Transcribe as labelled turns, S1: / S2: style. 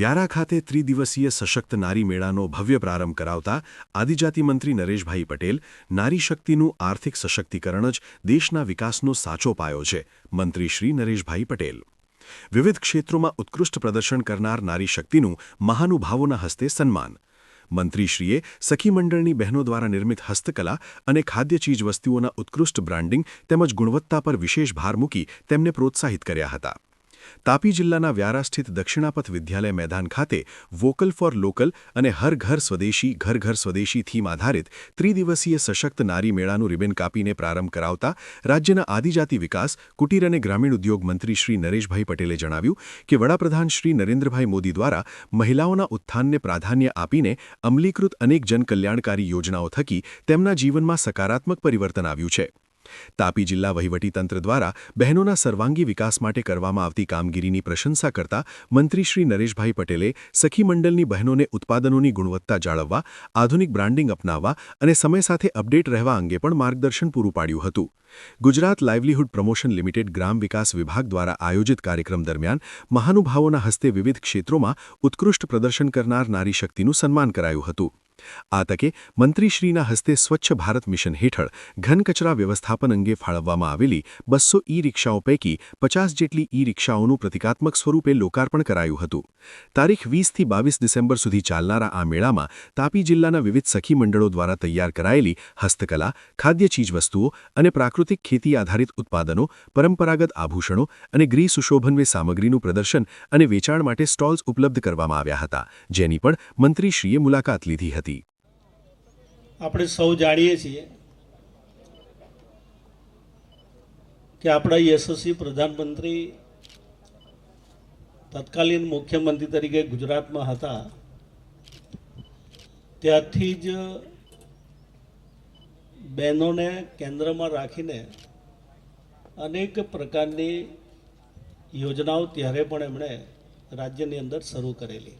S1: વ્યારા ખાતે ત્રિદિવસીય સશક્ત નારી મેળાનો ભવ્ય પ્રારંભ કરાવતા આદિજાતિ મંત્રી નરેશભાઈ પટેલ નારી શક્તિનું આર્થિક સશક્તિકરણ જ દેશના વિકાસનો સાચો પાયો છે, મંત્રી શ્રી નરેશભાઈ પટેલ. વિવિધ ક્ષેત્રોમાં ઉત્કૃષ્ટ પ્રદર્શન કરનાર નારી શક્તિનું મહાનુભાવોના હસ્તે સન્માન. મંત્રીશ્રીએ સખી મંડળની બહેનો દ્વારા નિર્મિત હસ્તકલા અને ખાદ્ય ચીજવસ્તુઓના ઉત્કૃષ્ટ બ્રાન્ડિંગ તેમજ ગુણવત્તા પર વિશેષ ભાર મૂકી તેમને પ્રોત્સાહિત કર્યા હતા. તાપી જિલ્લાના વ્યારા સ્થિત દક્ષિણાપથ વિદ્યાલય મેદાન ખાતે વોકલ ફોર લોકલ અને હર ઘર સ્વદેશી, ઘર ઘર સ્વદેશી થીમ આધારિત ત્રિદિવસીય સશક્ત નારી મેળાનું રિબન કાપીને પ્રારંભ કરાવતા રાજ્યના આદિજાતિ વિકાસ, કુટીર અને ગ્રામીણ ઉદ્યોગ મંત્રી શ્રી નરેશભાઈ પટેલે જણાવ્યું કે વડાપ્રધાન શ્રી નરેન્દ્રભાઈ મોદી દ્વારા મહિલાઓના ઉત્થાનને પ્રાધાન્ય આપીને અમલીકૃત અનેક જનકલ્યાણકારી યોજનાઓ થકી તેમના જીવનમાં સકારાત્મક પરિવર્તન આવ્યું છે. તાપી જિલ્લા વહીવટીતંત્ર દ્વારા બહેનોના સર્વાંગી વિકાસ માટે કરવામાં આવતી કામગીરીની પ્રશંસા કરતા મંત્રી શ્રી નરેશભાઈ પટેલે સખી મંડળની બહેનોને ઉત્પાદનોની ગુણવત્તા જાળવવા, આધુનિક બ્રાન્ડિંગ અપનાવવા અને સમય સાથે અપડેટ રહેવા અંગે પણ માર્ગદર્શન પૂરું પાડ્યું હતું. ગુજરાત લાઇવલીહુડ પ્રમોશન લિમિટેડ ગ્રામ વિકાસ વિભાગ દ્વારા આયોજિત કાર્યક્રમ દરમિયાન મહાનુભાવોના હસ્તે વિવિધ ક્ષેત્રોમાં ઉત્કૃષ્ટ પ્રદર્શન કરનાર નારી શક્તિનું સન્માન કરાયું હતું. આ તકે મંત્રીશ્રીના હસ્તે સ્વચ્છ ભારત મિશન હેઠળ ઘન કચરા વ્યવસ્થાપન અંગે ફાળવવામાં આવેલી બસો ઈ રિક્ષાઓ પૈકી પચાસ જેટલી ઈ રિક્ષાઓનું પ્રતિકાત્મક સ્વરૂપે લોકાર્પણ કરાયું હતું. તારીખ વીસથી બાવીસ ડિસેમ્બર સુધી ચાલનારા આ મેળામાં તાપી જિલ્લાના વિવિધ સખી મંડળો દ્વારા તૈયાર કરાયેલી હસ્તકલા, ખાદ્ય ચીજવસ્તુઓ અને પ્રાકૃતિક ખેતી આધારિત ઉત્પાદનો, પરંપરાગત આભૂષણો અને ગૃહ સુશોભનવે સામગ્રીનું પ્રદર્શન અને વેચાણ માટે સ્ટોલ્સ ઉપલબ્ધ કરવામાં આવ્યા હતા. જેની પણ મંત્રીશ્રીએ મુલાકાત લીધી હતી.
S2: આપણે સૌ જાણીએ છીએ કે આપણા યશસ્વી પ્રધાનમંત્રી તત્કાલીન મુખ્યમંત્રી તરીકે ગુજરાતમાં હતા. ત્યારથી જ બહેનોને કેન્દ્રમાં રાખીને અનેક પ્રકારની યોજનાઓ ત્યારે પણ એમણે રાજ્યની અંદર શરૂ કરેલી.